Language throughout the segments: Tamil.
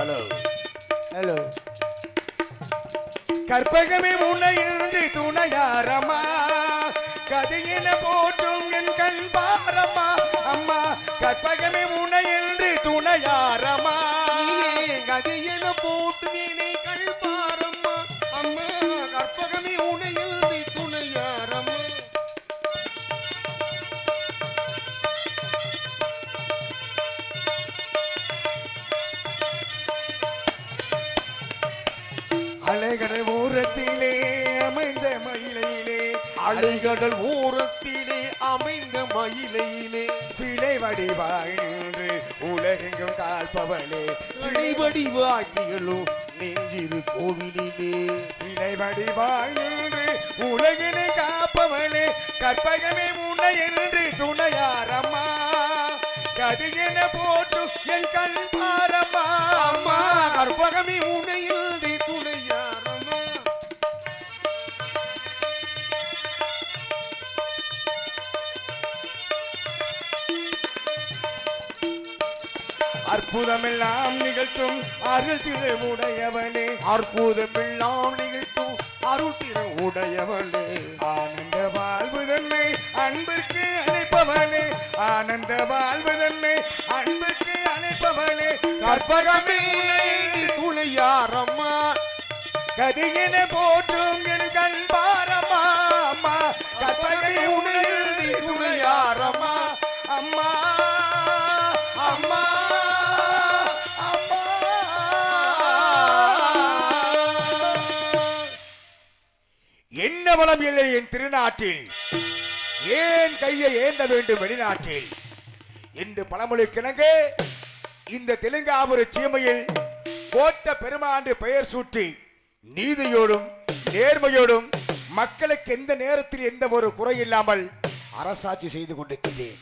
ஹலோ ஹலோ கற்பகமே உன்னையின்றி துணையாரம்மா. கதையின போற்றும் என் கண் பாரம்மா. அம்மா கற்பகமே உன்னையின்றி துணையாரம்மா. கதையென போட்டு நீனை கழ்பாரம்மா அம்மா கற்பகமே உனையில் நீ துணையாரம்மா. அலைகடல் ஓரத்திலே அமைந்த மயிலையிலே. அலைகடல் ஓரத்திலே அமைந்த மயிலையிலே. சிலை வடிவாய் நின்று உலகெங்கும் கால்பவளே சிலைவடி வாக்கிகளும் நெஞ்சிரு கோவிலிலே. சிலை வடிவாய் நின்று உலகினை காப்பவளே. கற்பகமே உன்னை என்று துணையாரம்மா. கதியென போற்று என் கண் பாரம்மா. அம்மா கற்பகமே உனையில் நீ துணையாரம்மா. அற்புதமெல்லாம் நிகழ்த்தும் அருள் திருவுடையவனே அற்புதமெல்லாம் நிகழ்த்தும் அருள் திரு உடையவளே ஆனந்த வாழ்வு தன்னை அன்பிற்கு அழைப்பவனே ஆனந்த வாழ்வு தன்னை அன்பிற்கு அழைப்பவனே கற்பகமே நீ துணையாரம்மா. கதியின போற்றும் என்ன இல்லை என் திருநாட்டில். ஏன் கையை ஏந்த வேண்டும் வெளிநாட்டில்? என்று பழமொழி கிணங்க இந்த தெலுங்காபுர சீமையில் கோட்ட பெருமாண்டு பெயர் சூட்டி நீதியோடும் நேர்மையோடும் மக்களுக்கு எந்த நேரத்தில் எந்த ஒரு குறை இல்லாமல் அரசாட்சி செய்து கொண்டிருக்கின்றேன்.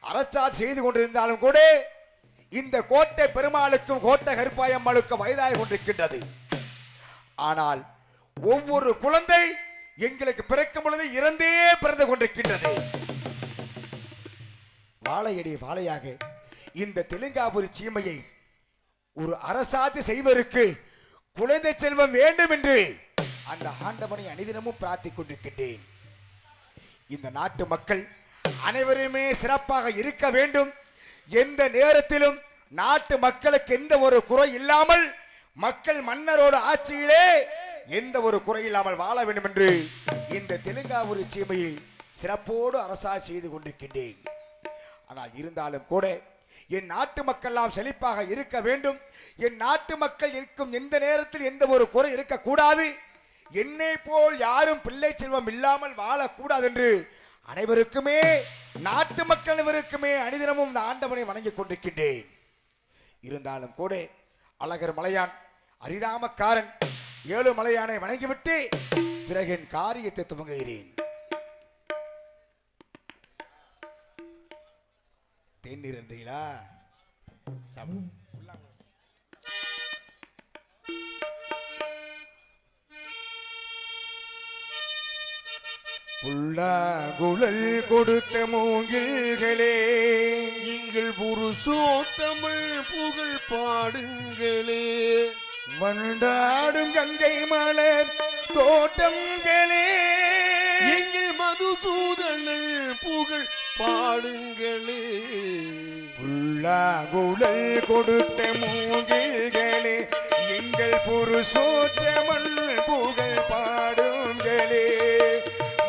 அரசாட்சி செய்து கொண்டிருந்தாலும் கூட இந்த கோட்டை பெருமாளுக்கும் கோட்டை கருப்பாயம்மாளுக்கும் வயதாக கொண்டிருக்கின்றது. ஆனால் ஒவ்வொரு குழந்தை எங்களுக்கு பிறக்கும் பொழுது இறந்தே பிறந்து கொண்டிருக்கின்றது. வாழையடி வாழையாக இந்த தெலுங்காபுரி சீமையை ஒரு அரசாட்சி செய்வதற்கு குழந்தை செல்வம் வேண்டும் என்று அந்த ஆண்டவனை அனிதினமும் பிரார்த்திக் கொண்டிருக்கின்றேன். இந்த நாட்டு மக்கள் அனைவருமே சிறப்பாக இருக்க வேண்டும். எந்த நேரத்திலும் நாட்டு மக்களுக்கு எந்த ஒரு குறை இல்லாமல் மக்கள் மன்னரோட ஆட்சியிலே எந்த ஒரு குறை இல்லாமல் வாழ வேண்டும் என்று இந்த தெலுங்காவூர் சீமையில் சிறப்போடு அரசா செய்து கொண்டிருக்கின்றேன். ஆனால் இருந்தாலும் கூட என் நாட்டு மக்கள்லாம் செழிப்பாக இருக்க வேண்டும். என் நாட்டு மக்கள் இருக்கும் எந்த நேரத்தில் எந்த ஒரு குறை இருக்கக்கூடாது. என்னை போல் யாரும் பிள்ளை செல்வம் இல்லாமல் வாழக்கூடாது என்று அனைவருக்குமே நாட்டு மக்கள் அனைவருக்குமே அனிதினமும் இந்த ஆண்டவனை வணங்கிக் கொண்டிருக்கின்றேன். இருந்தாலும் கூட அழகர் மலையான் அரிராமக்காரன் ஏழு மலையானை வணங்கிவிட்டு பிறகு என் காரியத்தை துவங்குகிறேன். தேநீர் இருந்தீங்களா குழல் புல்லாங்குழல் கொடுத்த மூங்கில்களே எங்கள் புருஷோ தமிழ் புகழ் பாடுங்களே. வண்டாடும் கங்கை மலர் தோட்டங்களே எங்கள் மதுசூதனல் புகழ் பாடுங்களே. புல்லாங்குழல் கொடுத்த மூங்கில்களே எங்கள் புருஷோத்தமன் புகழ் பாடுங்களே.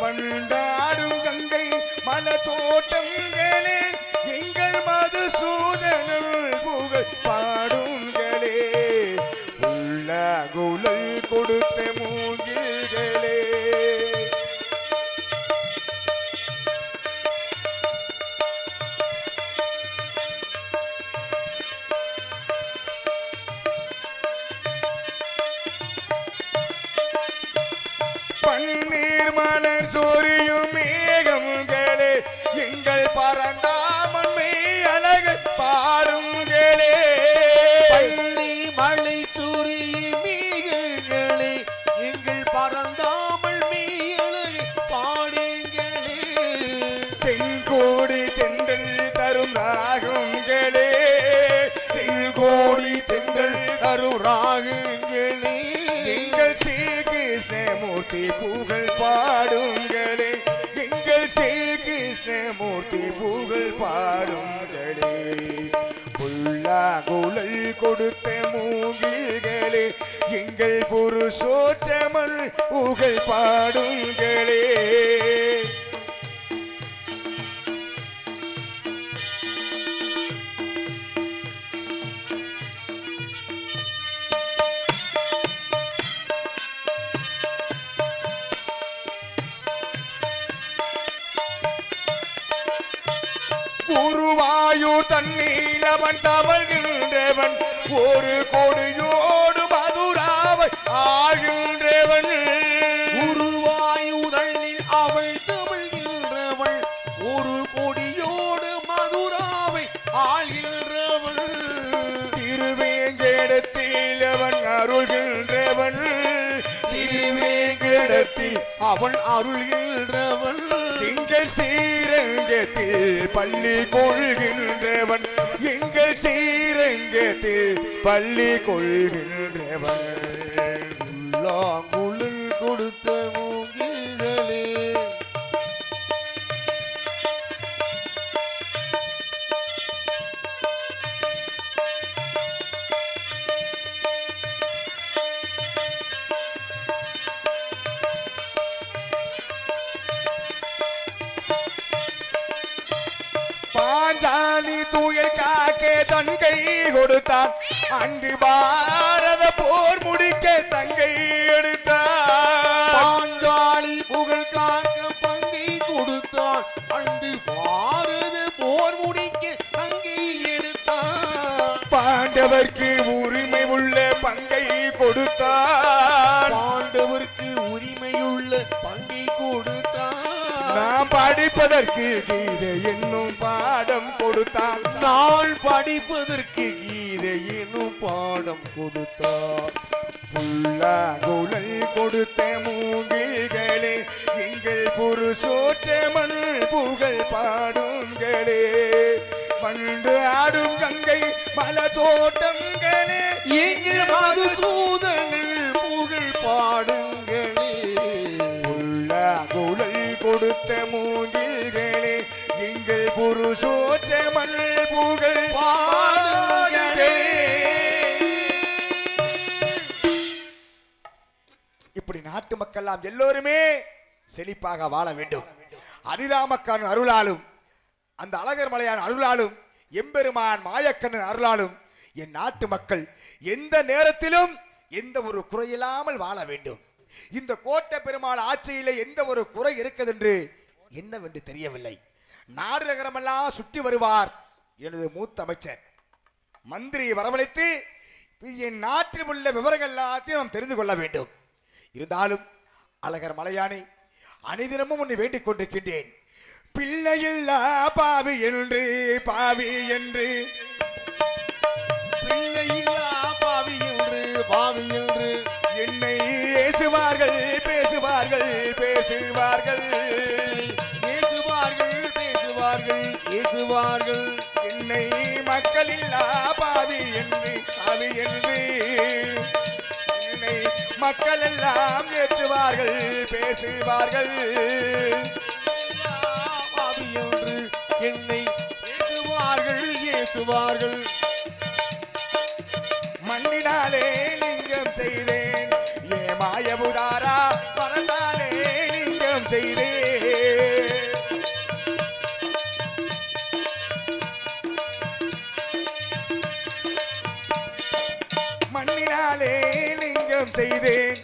வண்டாடும் கங்கை மல தோட்டங்களே எங்கள் மதுசூதனல் ராகங்களே செங்கோடி திங்கள் வரும் ராகங்களே எங்கள் ஸ்ரீ கிருஷ்ணமூர்த்தி புகழ் பாடுங்களே. எங்கள் ஸ்ரீ கிருஷ்ணமூர்த்தி புகழ் பாடுங்களே. புல்லாங்குழல் கொடுத்த மூங்கில்களே. எங்கள் குரு சோற்றமல் புகழ் பாடுங்களே. குருவாயூர் தண்ணீலவன் தவழ்கின்றவன் ஒரு கொடியோடு மதுராவை ஆகின்றவன் குருவாயுதழில் அவள் தமிழ்கின்றவள் ஒரு கொடியோடு மதுராவை ஆள்கின்றவள் திருவேங்கடத்தில் அவன் அருள்கின்றவன் திருவேங்கடத்தில் அவள் அருள்கின்றவள் எங்கள் ஸ்ரீரங்கத்தில் பள்ளி கொள்கின்றவன். எங்கள் ஸ்ரீரங்கத்தில் பள்ளி கொள்கின்றவன். கொடுத்த மூங்கிலே பாஞ்சாலி தூயல் காக்கே தன் கை கொடுத்தான். அன்று பாரத போர் முடிக்க தங்கை எடுத்தான். பாஞ்சாலி புகழ் காக்க பங்கை கொடுத்தான். அன்று பாரத போர் முடிக்க தங்கை எடுத்தான். பாண்டவர்க்கு உரிமை உள்ள பங்கை கொடுத்தான். படிப்பதற்கு கீதை என்னும் பாடம் கொடுத்தான். நாள் படிப்பதற்கு கீதை எனும் பாடம் கொடுத்தார் புல்லாங்குழல் கொடுத்த மூங்கில்களே எங்கள் புருஷோற்ற மண் புகழ் பாடுங்களே. மண்டு ஆடும் கங்கை மல தோட்டங்களே எங்கள் மதுசூதனில் புகழ் பாடுங்களே. புல்லாங்குழல் கொடுத்த மூங்கில்களே புருஷோற்ற மண் புகழ் பாடுங்களே இப்படி நாட்டு மக்கள்லாம் எல்லோருமே செழிப்பாக வாழ வேண்டும். அரிராமக்கான் அருளாலும் அந்த அழகர் மலையான் அருளாலும் எம்பெருமான் மாயக்கண்ணன் அருளாலும் என் நாட்டு மக்கள் எந்த நேரத்திலும் எந்த ஒரு குறையில்லாமல் வாழ வேண்டும். இந்த கோட்டை பெருமாள் ஆட்சியிலே எந்த ஒரு குறை இருக்கிறதென்று என்னவென்று தெரியவில்லை. நாடு நகரமெல்லாம் சுற்றி வருவார் எனது மூத்த அமைச்சர். மந்திரியை வரவழைத்து என் நாட்டில் உள்ள விவரங்கள் எல்லாத்தையும் நாம் தெரிந்து கொள்ள வேண்டும். இருந்தாலும் அழகர் மலையானை அனைதினமும் உன்னை வேண்டிக் கொண்டிருக்கின்றேன். பிள்ளையில்லா பாவி என்று பாவி என்று. பிள்ளையில்லா பாவி என்று பாவி என்று. என்னை பேசுவார்கள் பேசுவார்கள் பேசுவார்கள். பேசுவார்கள். என்னை மக்களில்லா பாவி என்று பாவி என்று. என்னை மக்கள் எல்லாம் ஏற்றுவார்கள் பேசுவார்கள். பாவி என்று என்னை பேசுவார்கள் ஏசுவார்கள். மண்ணினாலே லிங்கம் செய்தேன் ஏ மாயபுதாரா பறந்தாலே லிங்கம் செய்தேன். மண்ணினாலே லிங்கம் செய்தேன்.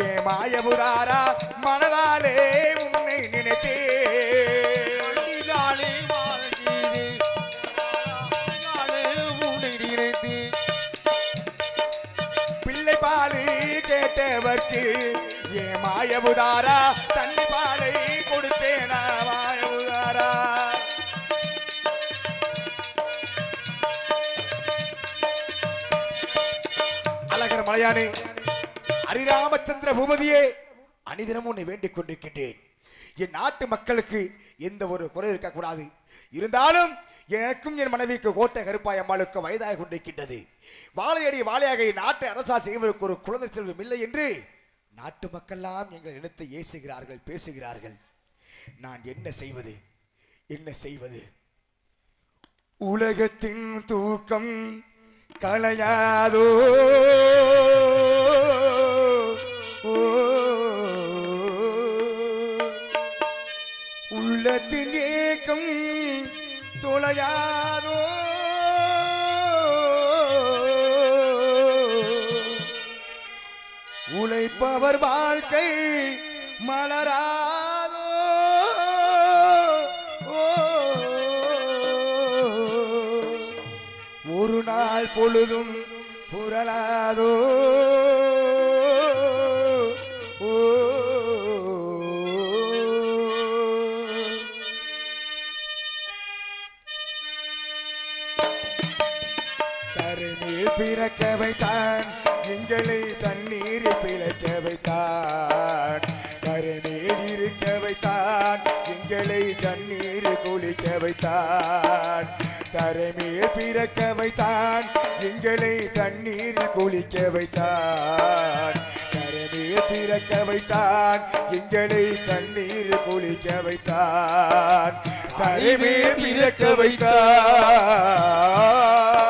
ஏ மாயபுதாரா மனதாலே உன்னை நினைத்தேன். நினைத்தேன். பிள்ளை பாலு கேட்டவர்க்கு ஏ மாயபுதாரா தண்ணி பாலை கொடுத்தேனா மலையானே. ஹரிராமச்சந்திர பூபதியே அனிதினமும் உன்னை வேண்டிக் கொண்டிருக்கின்றேன். என் நாட்டு மக்களுக்கு எந்த ஒரு குறை இருக்கக்கூடாது. இருந்தாலும் எனக்கும் என் மனைவிக்கு கோட்டை கருப்பாய் அம்மாளுக்கு வயதாக கொண்டிருக்கின்றது. வாழையடி வாழையாக என் நாட்டை அரசா செய்வதற்கு ஒரு குழந்தை செல்வம் இல்லை என்று நாட்டு மக்கள்லாம் எங்கள் இனத்தை ஏசுகிறார்கள் பேசுகிறார்கள். நான் என்ன செய்வது? என்ன செய்வது? உலகத்தின் தூக்கம் கலையாதோ உள்ளத்தின் ஏக்கம் துளையாதோ? உழைப்பவர் வாழ்க்கை மலராதோ? ஒரு நாள் பொழுதும் புரளாதோ? பிறக்க வைத்தான். எங்களை தண்ணீரில் பிழைக்க வைத்தான். கருணீர் இருக்க வைத்தான். எங்களை தண்ணீர் குளிக்க வைத்தான். தருமேல் பிறக்க வைத்தான். எங்களை தண்ணீர் குளிக்க வைத்தான். கருமேல் பிறக்க வைத்தான். எங்களை தண்ணீர் குளிக்க வைத்தான். தருமேல் பிறக்க வைத்தான்.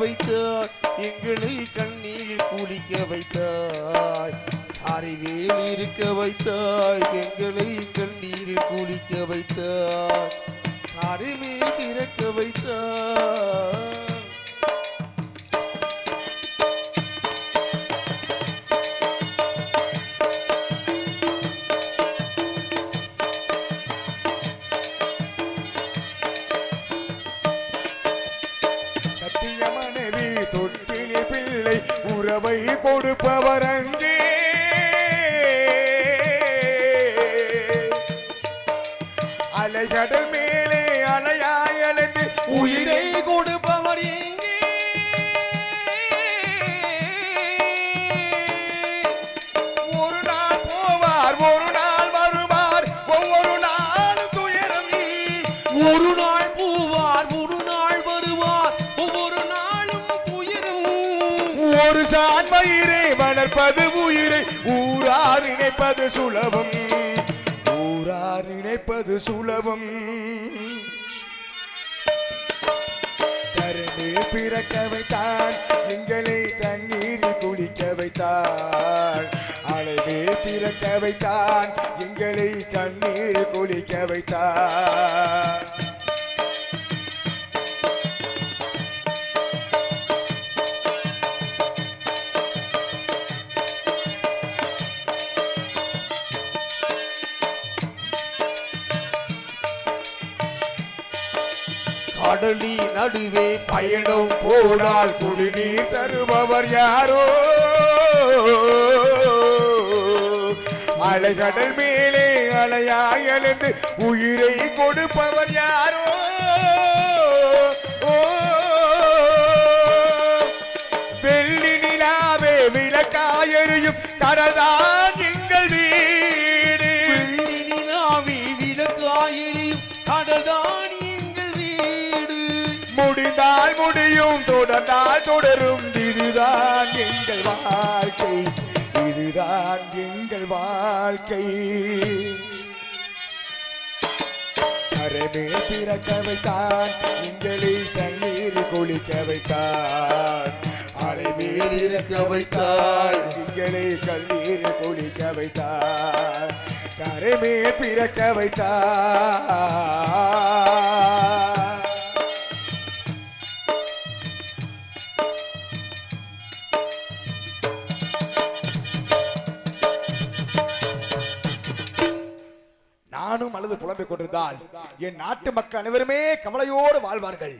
வைத்தார். எங்களை கண்ணீர் குளிக்க வைத்தாய் அறிவேல் இருக்க வைத்தாய் எங்களை கண்ணீர் குளிக்க வைத்தாய் அறிவேல் திறக்க சான் வளர்ப்பது உயிரை ஊரார் நினைப்பது சுலபம். ஊரார் நினைப்பது சுலபம். கருமே பிறக்க வைத்தான் எங்களை தண்ணீரில் குளிக்க வைத்தான் அலைவே பிறக்க வைத்தான் எங்களை கண்ணீர் குளிக்க வைத்தான் கடலி நடுவே பயணம் போனால் குடிநீர் தருபவர் யாரோ? அலைகடல் மேலே அலையாய் எழுந்து உயிரை கொடுப்பவர் யாரோ? வெள்ளி நிலாவே விளக்காயறியும் கடல்தான் தொடர்ந்தால் தொடரும். இதுதான் எங்கள் வாழ்க்கை. இதுதான் எங்கள் வாழ்க்கை. கரமே பிறக்க வைத்தான். எங்களை தண்ணீர் குளிக்க வைத்தான். அலைமேல் இறக்க வைத்தாய் எங்களை கண்ணீர் குளிக்க வைத்தாய் கரமே பிறக்க வைத்தாய் நானும் அல்லது புலம்பிக் கொண்டிருந்தால் என் நாட்டு மக்கள் அனைவருமே கவலையோடு வாழ்வார்கள்.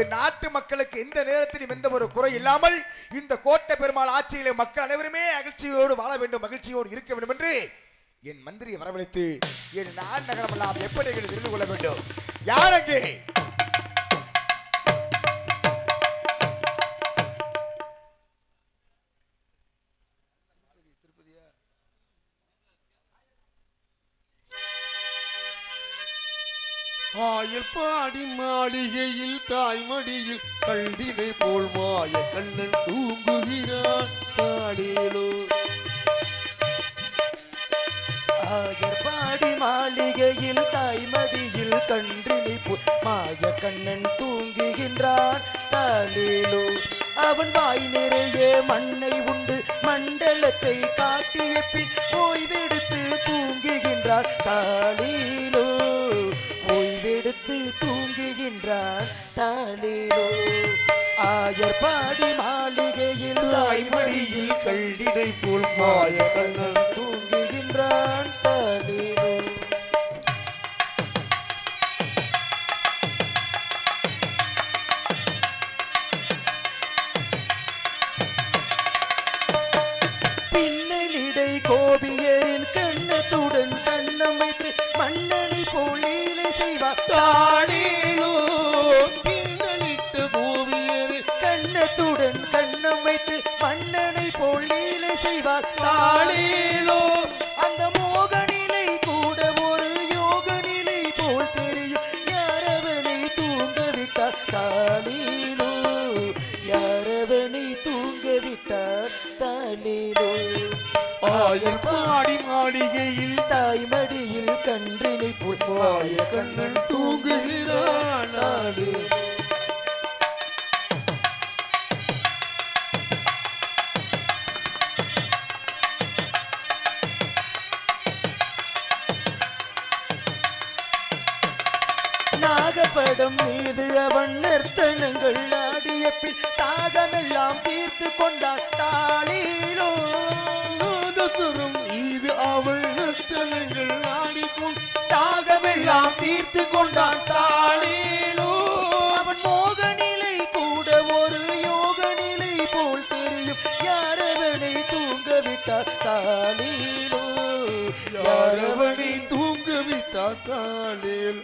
என் நாட்டு மக்களுக்கு எந்த நேரத்திலும் எந்த ஒரு குறை இல்லாமல் இந்த கோட்டை பெருமாள் ஆட்சியிலே மக்கள் அனைவருமே அகழ்ச்சியோடு வாழ வேண்டும் மகிழ்ச்சியோடு இருக்க வேண்டும் என்று என் மந்திரியை வரவழைத்து என் நான் நகரமெல்லாம் எப்படி தெரிந்து கொள்ள வேண்டும்? யார் அங்கே? ஆயல் பாடி மாளிகையில் தாய்மடியில் கண்டினை போல் மாய கண்ணன் தூங்குகிறான். ஆயர் பாடி மாளிகையில் தாய்மடியில் கன்றினை போல் மாய கண்ணன் தூங்குகின்றான். தாலேலோ அவன் வாய் நிறைய மண்ணை உண்டு மண்டலத்தை காட்டிய பின் ஓய்வெடுத்து தூங்குகின்றான். தாலேலோ தூங்குகின்றார். தூங்குகின்றான் ஆயர் பாடி மாளிகையில் தாய்மடியில் கண்டினை போல் மாய கண்ணன் தாடேலோ பின்னலிட்ட கோவியரே கண்ணத்துடன் கண்ணமைத்து மன்னனை போல் லீலை செய்வார். தாளேலோ அந்த மோக நிலை கூட ஒரு யோக நிலை போல் தெரியும். யாரவனை தூங்க விட்டார் தாளீலோ யாரவனை தூங்க விட்டார் தாளீலோ ஆயல் பாடி மாளிகையில் தாய்மடியில் கன்றினை போல் மாய கண்ணன் தூங்குகிறான் நாடு நாகப்படம் மீது அவன் நர்த்தனங்கள் ஆடிய பின் தாகமெல்லாம் தீர்த்து கொண்டான். தாளீலோ தாகமெல்லாம் தீர்த்து கொண்டான் தாளீலோ அவன் மோக நிலை கூட ஒரு யோக நிலை போல் தெரியும். யாரவனை தூங்க விட்டார் தாளீலோ யாரவனை தூங்க விட்டார் காலில்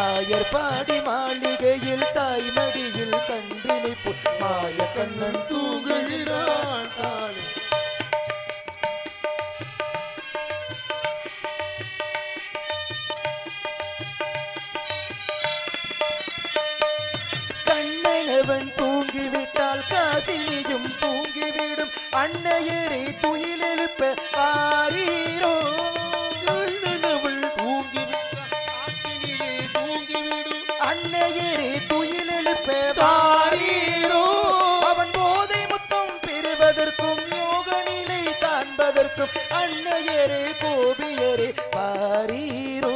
ஆயர் பாடி மாளிகையில் தாய்மடியில் புல் மாய கண்ணன் தூங்குகிறான் காலில் காசினியும் தூங்கிவிடும். அன்னையரை துயிலெழுப்ப ஆரீரோ தூங்கிவிட்டார் ஆற்றினிலே தூங்கிவிடும். அன்னையரை துயிலெழுப்ப தாரீரோ அவன் போதை முத்தம் பெறுவதற்கும் யோக நிலை காண்பதற்கும் அன்னையரே கோபியரே வாரீரோ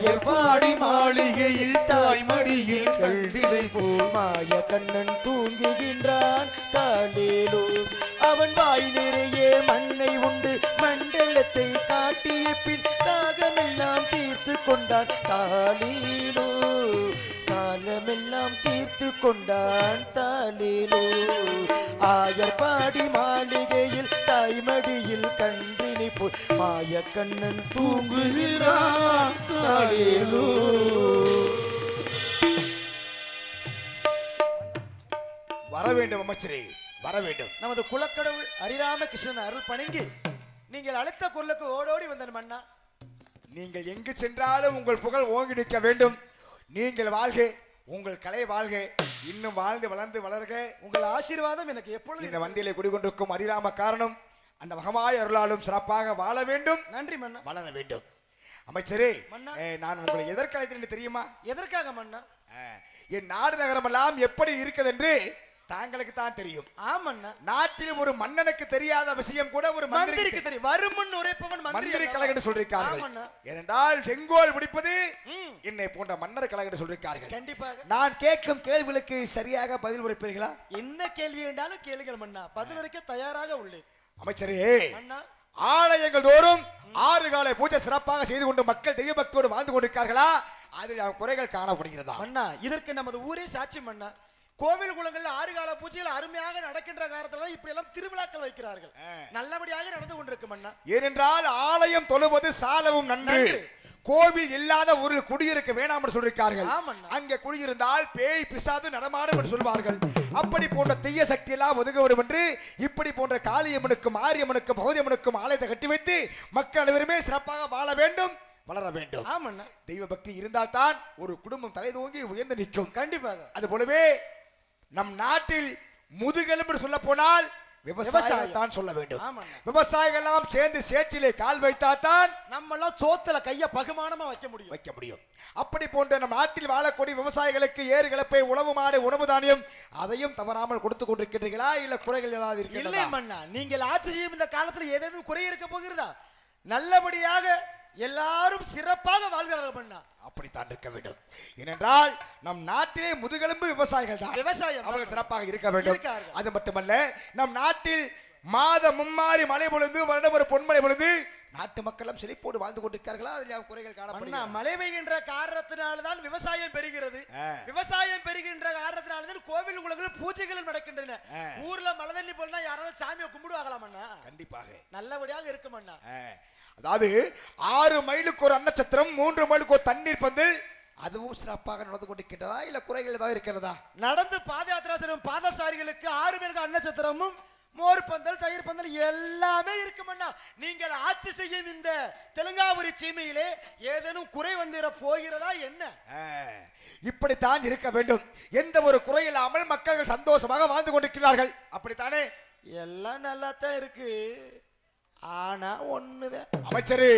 ஆயர் பாடி மாளிகையில் தாய்மடியில் கல்விதை போல் மாய கண்ணன் தூங்குகின்றான். தாண்டேலோ அவன் வாய் நிறைய மண்ணை உண்டு. மண்டலத்தை காட்டிய பின் தாகமெல்லாம் தீர்த்து கொண்டான். தாலீலோ தாகமெல்லாம் தீர்த்து கொண்டான். தாலீலோ ஆயர் பாடி மாளிகையில் தாய்மடியில் கன்றினை மாய கண்ணன் தூங்குகிறான் வர வேண்டும் அமைச்சரே வர வேண்டும் நமது குலக்கடவுள் ஹரிராம கிருஷ்ணன் அருள் பணிந்து நீங்கள் அழைத்த குரலுக்கு ஓடோடி வந்தன் மன்னா நீங்கள் எங்கு சென்றாலும் உங்கள் புகழ் ஓங்கி நிற்க வேண்டும். நீங்கள் வாழ்க உங்கள் கலை வாழ்க. இன்னும் வாழ்ந்து வளர்ந்து வளர்க. உங்கள் ஆசீர்வாதம் எனக்கு எப்பொழுது இந்த வந்தியிலே குடிகொண்டிருக்கும் அரிராம காரணம் அந்த மகமாய அருளாலும் சிறப்பாக வாழ வேண்டும். நன்றி மன்னா. வளர வேண்டும். அமைச்சரே மன்னா. நான் உங்களை எதற்கு அழைத்தேன் என்று தெரியுமா? எதற்காக மன்னா? என் நாடு நகரமெல்லாம் எப்படி இருக்குது என்று தாங்களுக்கு தான் தெரியும். ஆமண்ணா நாட்டில் ஒரு மன்னனுக்கு தெரியாத விஷயம் கூட ஒரு மந்திரிக்கு தெரியும். வருமுன் உரைப்பவன் மந்திரி கழகம் ஆமண்ணா. ஏனென்றால் செங்கோல் பிடிப்பது. என்னை போன்ற மன்னர் கழகம் சொல்லிருக்கார்கள். கண்டிப்பாக. நான் கேட்கும் கேள்விகளுக்கு சரியாக பதில் உரைப்பீர்களா? என்ன கேள்வி வேண்டாலும் கேளுங்கள் மன்னா. பதில் உரைக்க தயாராக உள்ளேன். அமைச்சரே ஆலயங்கள் தோறும் ஆறு கால பூஜை சிறப்பாக செய்து கொண்டு மக்கள் தெய்வ பக்தியோடு வாழ்ந்து கொண்டிருக்கார்களா? அதில் குறைகள் காணப்படுகிறதா? மன்னா இதற்கு நமது ஊரே சாட்சி மன்னா கோவில் குளங்கள்ல ஆறு கால பூஜைகள் அருமையாக நடக்கின்ற காலத்துல இப்படி எல்லாம் திருவிழாக்கள் வைக்கிறார்கள். நல்லபடியாக நடந்து கொண்டிருக்கும் அண்ணா. ஏனென்றால் ஆலயம் தொழுவது சாலவும் நன்று. கோவில் இல்லாத ஊரில் குடியிருக்க வேணாம் என்று சொல்லியிருக்கார்கள். அங்கே குடியிருந்தால் பேய் பிசாது நடமாடும் என்று சொல்வார்கள். அப்படி போன்ற தீய சக்தி எல்லாம் ஒதுங்க வேண்டும் என்று இப்படி போன்ற காளியம்மனுக்கும் ஆரியம்மனுக்கும் பௌதியம்மனுக்கும் ஆலயத்தை கட்டி வைத்து மக்கள் அனைவருமே சிறப்பாக வாழ வேண்டும் வளர வேண்டும். ஆமண்ணா. தெய்வ பக்தி இருந்தால்தான் ஒரு குடும்பம் தலை தூங்கி உயர்ந்து நிற்கும். கண்டிப்பாக. அது போலவே நம் நாட்டில் முதுகெலும்பு சொல்ல போனால் விவசாயம். தான் சொல்ல வேண்டும். விவசாயிகள் எல்லாம் சேர்ந்து சேற்றிலே கால் வைத்தாதான் நம்ம எல்லாம் சோத்துல கைய பகுமானமா வைக்க முடியும். வைக்க முடியும். அப்படி போன்ற நம் நாட்டில் வாழக்கூடிய விவசாயிகளுக்கு ஏறு கிளப்பை உணவு மாடு உணவு தானியம் அதையும் தவறாமல் கொடுத்து கொண்டிருக்கின்றீர்களா? இல்ல குறைகள் ஏதாவது இல்லை இருக்கிறதா மன்னா நீங்கள் ஆட்சி செய்யும் இந்த காலத்துல ஏதேனும் குறை இருக்க போகிறதா? நல்லபடியாக எல்லாரும் சிறப்பாக வாழ்கிறார்கள் மன்னா. அப்படித்தான் இருக்க வேண்டும். ஏனென்றால் நம் நாட்டிலே முதுகெலும்பு விவசாயிகள் தான். விவசாயம் தான். அவர்கள் சிறப்பாக இருக்க வேண்டும். அது மட்டுமல்ல நம் நாட்டில் மாத மும்மாறி மழை பொழுது வருடம் ஒரு பொன்மழை பொழுது நாட்டு மக்களும் செழிப்போடு வாழ்ந்து கொண்டிருக்கிறார்களா? அதில் குறைகள் காணப்படுகிறது. மழை பெய்கின்ற காரணத்தினால்தான் விவசாயம் பெறுகிறது. விவசாயம் பெறுகின்ற காரணத்தினால்தான் கோவில் குளங்கள் பூஜைகள் நடக்கின்றன. ஊர்ல மழை தண்ணி போனா யாராவது சாமியை கும்பிடுவாங்களாம் அண்ணா கண்டிப்பாக. நல்லபடியாக இருக்கும் அண்ணா. அதாவது ஆறு மைலுக்கு ஒரு அன்னச்சத்திரம் மூன்று மைலுக்கு ஒரு தண்ணீர் பந்தல் அதுவும் சிறப்பாக நடந்து கொண்டிருக்கின்றதா இல்ல குறைகள் ஏதாவது இருக்கிறதா நடந்து பாத யாத்திரா செல்லும் பாதசாரிகளுக்கு ஆறு பேருக்கு அன்னச்சத்திரமும் மோர் பந்தல் தயிர் பந்தல் எல்லாமே இருக்கும் அண்ணா. நீங்கள் ஆட்சி செய்யும் இந்த தெலுங்காபுரி சீமையிலே ஏதேனும் குறை வந்துட போகிறதா என்ன. இப்படித்தான் இருக்க வேண்டும். எந்த ஒரு குறையில்லாமல் மக்கள் சந்தோஷமாக வாழ்ந்து கொண்டிருக்கிறார்கள். அப்படித்தானே? எல்லாம் நல்லா தான் இருக்கு. ஆனா ஒண்ணுதான் அமைச்சரே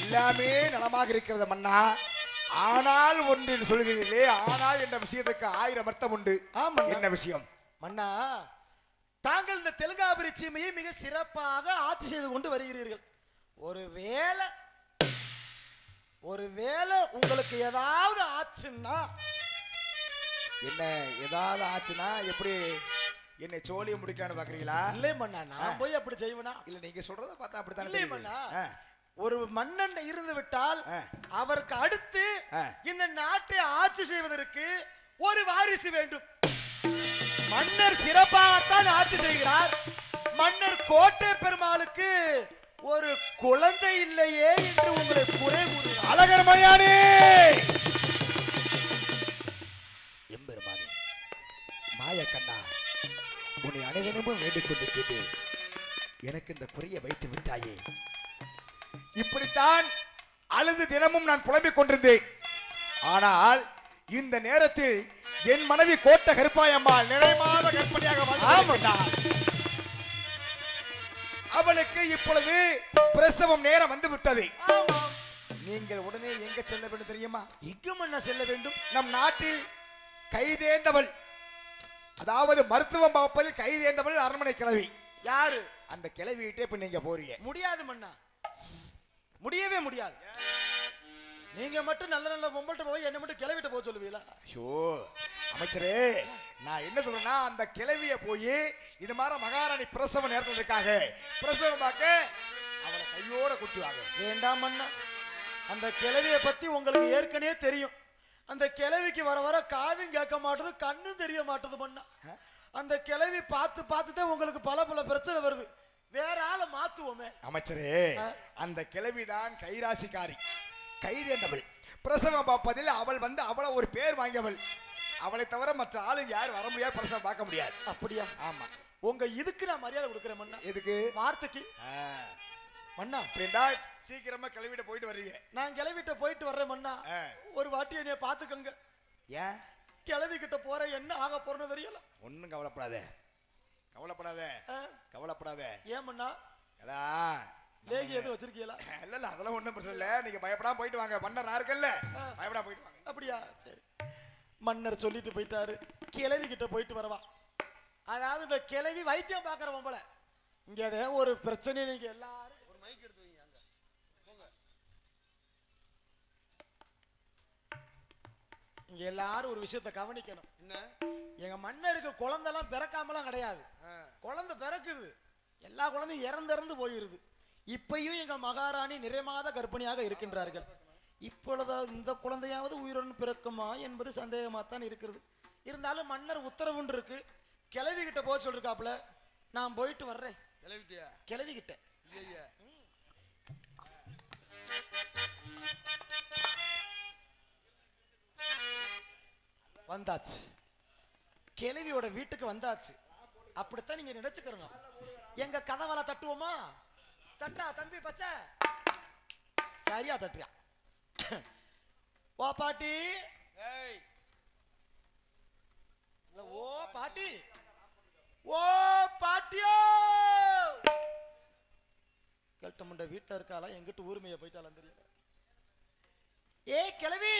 எல்லாமே நலமாக இருக்கிறது மன்னா. ஆனால் ஒன்றில் சொல்கிறீர்களே ஆனால் என்ற விஷயத்துக்கு ஆயிரம் அர்த்தம் உண்டு. ஆமாண்ணா. என்ன விஷயம்? மன்னா தாங்கள் இந்த தெலுங்காபுரி சீமையை மிக சிறப்பாக ஆட்சி செய்து கொண்டு வருகிறீர்கள். ஒருவேளை ஒருவேளை உங்களுக்கு ஏதாவது ஆச்சுன்னா என்ன ஏதாவது ஆச்சுன்னா எப்படி? என்னை சோழியை முடிக்கான்னு பாக்குறீங்களா? இல்லை மன்னா நான் போய் அப்படி செய்வேனா? இல்ல நீங்க சொல்றத பார்த்தா இல்லை அப்படித்தான் மன்னா ஆ. ஒரு மன்னன் இருந்து விட்டால். அவருக்கு அடுத்து. இந்த நாட்டை ஆட்சி செய்வதற்கு ஒரு வாரிசு வேண்டும். மன்னர் சிறப்பாகத்தான் ஆட்சி செய்கிறார். மன்னர் கோட்டை பெருமாளுக்கு ஒரு குழந்தை இல்லையே என்று உங்களை குறை அழகர் மயானே உன்னை அனைவரும் வேண்டிக் கொண்டிருக்கிறேன் எனக்கு இந்த குறையை வைத்து விட்டாயே. இப்படித்தான் அழுது தினமும் நான் புலம்பிக் கொண்டிருந்தேன். ஆனால் இந்த நேரத்தில் என் மனைவி கோட்ட கருப்பாயம்மாள் நிறைமாத கற்பனையாக. அவளுக்கு இப்பொழுது பிரசவம் நேரம் வந்து விட்டது. நீங்கள் உடனே எங்க செல்ல வேண்டும் தெரியுமா? எங்கு மன்னா செல்ல வேண்டும்? நம் நாட்டில் கைதேர்ந்தவள் அதாவது மருத்துவம் பார்ப்பதில் கைதேர்ந்தவள் அரண்மனை கிழவி. யாரு? அந்த கிளவியிட்டே இப்ப நீங்க போறீங்க. முடியாது மன்னா. முடியவே முடியாது. நீங்க மட்டும் நல்ல நல்ல பொம்பள்கிட்ட போய் என்ன மட்டும் கிளவிட்ட போக சொல்லுவீங்களா? ஷோ அமைச்சரே நான் என்ன சொல்றேன்னா அந்த கிளவிய போய் இது மாதிரி மகாராணி பிரசவ நேரத்தில் இருக்காங்க. பிரசவம் பார்க்க அவளை கையோட குட்டுவாங்க. வேண்டாம் அண்ணா அந்த கிழவியை பத்தி உங்களுக்கு ஏற்கனவே தெரியும். அந்த கிழவிக்கு வர வர காதும் கேட்க மாட்டுது கண்ணும் தெரிய மாட்டுது மண்ணா அந்த கிழவி பார்த்து பார்த்து தான் உங்களுக்கு பல பல பிரச்சனை வருது. வேற ஆளை மாத்துவோமே. அமைச்சரே அந்த கிழவிதான் கைராசிக்காரி. கைதேர்ந்தவள் பிரசவம் பார்ப்பதில் அவள் வந்து அவளை ஒரு பேர் வாங்கியவள். அவளை தவிர மற்ற ஆளுங்க யாரும் வர முடியாது பிரசவம் பார்க்க முடியாது. அப்படியா? ஆமா. உங்க இதுக்கு நான் மரியாதை கொடுக்குறேன் எதுக்கு? வார்த்தைக்கு. மண்ணா அப்படின்னா சீக்கிரமா கிளவிட போயிட்டு வர்றீங்க. நான் கிளவிட்ட போயிட்டு வர்றேன் மண்ணா. ஒரு வாட்டி என்னைய பாத்துக்கோங்க ஏன்? கிளவி கிட்ட போற என்ன ஆக போறேன்னு தெரியல. ஒன்றும் கவலைப்படாத. கவலைப்படாத? கவலைப்படாத. ஏன் மண்ணா லேகி எதுவும் வச்சிருக்கீங்களா? இல்ல இல்ல அதெல்லாம் ஒண்ணும் பிரச்சனை இல்ல. நீங்க பயப்படாம போயிட்டு வாங்க. மன்னர் நான் இருக்கல்ல பயப்படாம போயிட்டு வாங்க. அப்படியா? சரி. மன்னர் சொல்லிட்டு போயிட்டாரு. கிழவி கிட்ட போயிட்டு வரவா. அதாவது இந்த கிழவி வைத்தியம் பார்க்குற பொம்பளை இங்க ஒரு பிரச்சனை நீங்க ஒரு மைக் எடுத்து வைங்க அங்க. போங்க. இங்க எல்லாரும் ஒரு விஷயத்தை கவனிக்கணும். என்ன? எங்க மன்னருக்கு குழந்தைலாம் பிறக்காமலாம் கிடையாது. குழந்தை பிறக்குது. எல்லா குழந்தையும் இறந்து இறந்து போயிருது. இப்பயும் எங்க மகாராணி நிறைமாத கர்ப்பிணியாக இருக்கின்றார்கள். இப்பொழுது இந்த குழந்தையாவது உயிருடன் பிறக்குமா என்பது சந்தேகமாகத்தான் இருக்கிறது. இருந்தாலும் மன்னர் உத்தரவுன்னு இருக்கு. கிளவி கிட்ட போக சொல்லிருக்காப்புல. நான் போயிட்டு வர்றேன். கிளவிட்டியா? கிளவி கிட்ட ஐயா வந்தாச்சு. கிளவியோட வீட்டுக்கு வந்தாச்சு. அப்படித்தான் நீங்க நினைச்சுக்கிறணும் எங்க கதவல தட்டுவோமா? தட்டா தம்பி பச்சை. சரியா தட்டுறியா ஓ பாட்டி. ஓ பாட்டி. ஓ பாட்டியோ. கேட்ட முண்ட வீட்டுல இருக்காளா எங்கிட்ட ஊருமைய போயிட்டாலும் தெரியல. ஏ கிளவி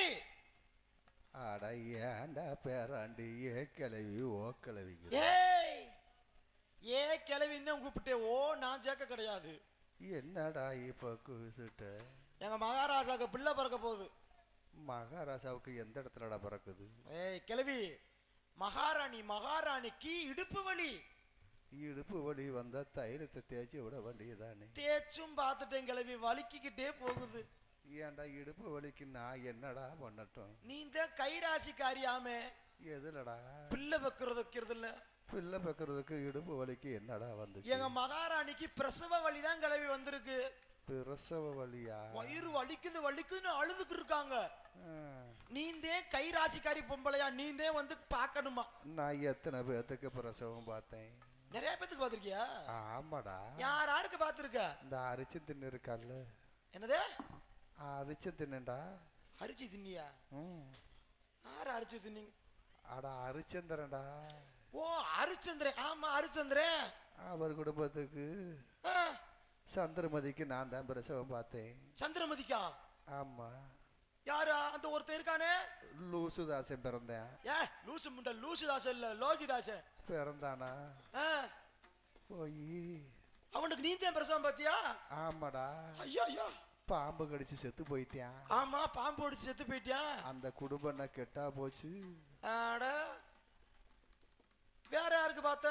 அட ஏன்டா பேராண்டி? ஏ கிளவி ஓ கிளவிங்க ஏய் ஏ கிளவின்னு தான் கூப்பிட்டே ஓ நான் சேர்க்க கிடையாது. என்னடா இப்போ குவிசுட்ட எங்க மகாராஜாக்கு பிள்ளை பிறக்க போகுது. மகாராஜாவுக்கு எந்த இடத்துலடா பிறக்குது? ஏய் கிளவி மகாராணி மகாராணிக்கு இடுப்பு வலி. இடுப்பு வலி வந்தா தைலத்தை தேய்ச்சி விட வேண்டியதானே? தேய்ச்சும் பார்த்துட்டேன் கிளவி. வலிக்கிக்கிட்டே போகுது. ஏன்டா இடுப்பு வலிக்கு நான் என்னடா பண்ணட்டும்? நீ தான் கைராசிக்காரியாமே. எதுலடா? பிள்ளை வைக்கிறது வைக்கிறது இல்ல பிள்ளை பக்கிறதுக்கு இடுப்பு வலிக்கு என்னடா வந்துச்சு? எங்க மகாராணிக்கு பிரசவ வலி தான் கிளவி வந்திருக்கு. பிரசவ வலியா? வயிறு வலிக்குது வலிக்குதுன்னு அழுதுக்கு இருக்காங்க. நீந்தே கைராசிக்காரி பொம்பளையா நீந்தே வந்து பார்க்கணுமா? நான் எத்தனை பேர்த்துக்கு பிரசவம் பார்த்தேன்? நிறைய பேத்துக்கு பார்த்திருக்கியா? ஆமாடா. யார் யாருக்கு பார்த்திருக்க? இந்த அரிச்சு தின்னு இருக்கான்ல என்னது அரிச்சு தின்னுடா அரிச்சு தின்னியா? யார் அரிச்சு தின்னீங்க? அட அரிச்சந்திரன்டா. ஓ அரிச்சந்திரன். ஆமா அரிச்சந்திரன். அவர் குடும்பத்துக்கு சந்திரமதிக்கு நான் தான் பிரசவம் பார்த்தேன். சந்திரமதிக்கா? ஆமா. யாரா? அந்த ஒருத்தன் இருக்கானே? லூசுதாசன் பிறந்தேன். ஏ லூசு முண்ட லூசு தாசன் இல்ல லோகிதாசன். பிறந்தானா? போய். அவனுக்கு நீ தான் பிரசவம் பாத்தியா ஆமாடா. ஐயோ ஐயோ பாம்பு கடிச்சு செத்து போயிட்டான் ஆமா பாம்பு அடிச்சு செத்து போயிட்டியா? அந்த குடும்பம் என்ன கெட்டா போச்சு. ஆட. வேற யாருக்கு பார்த்த?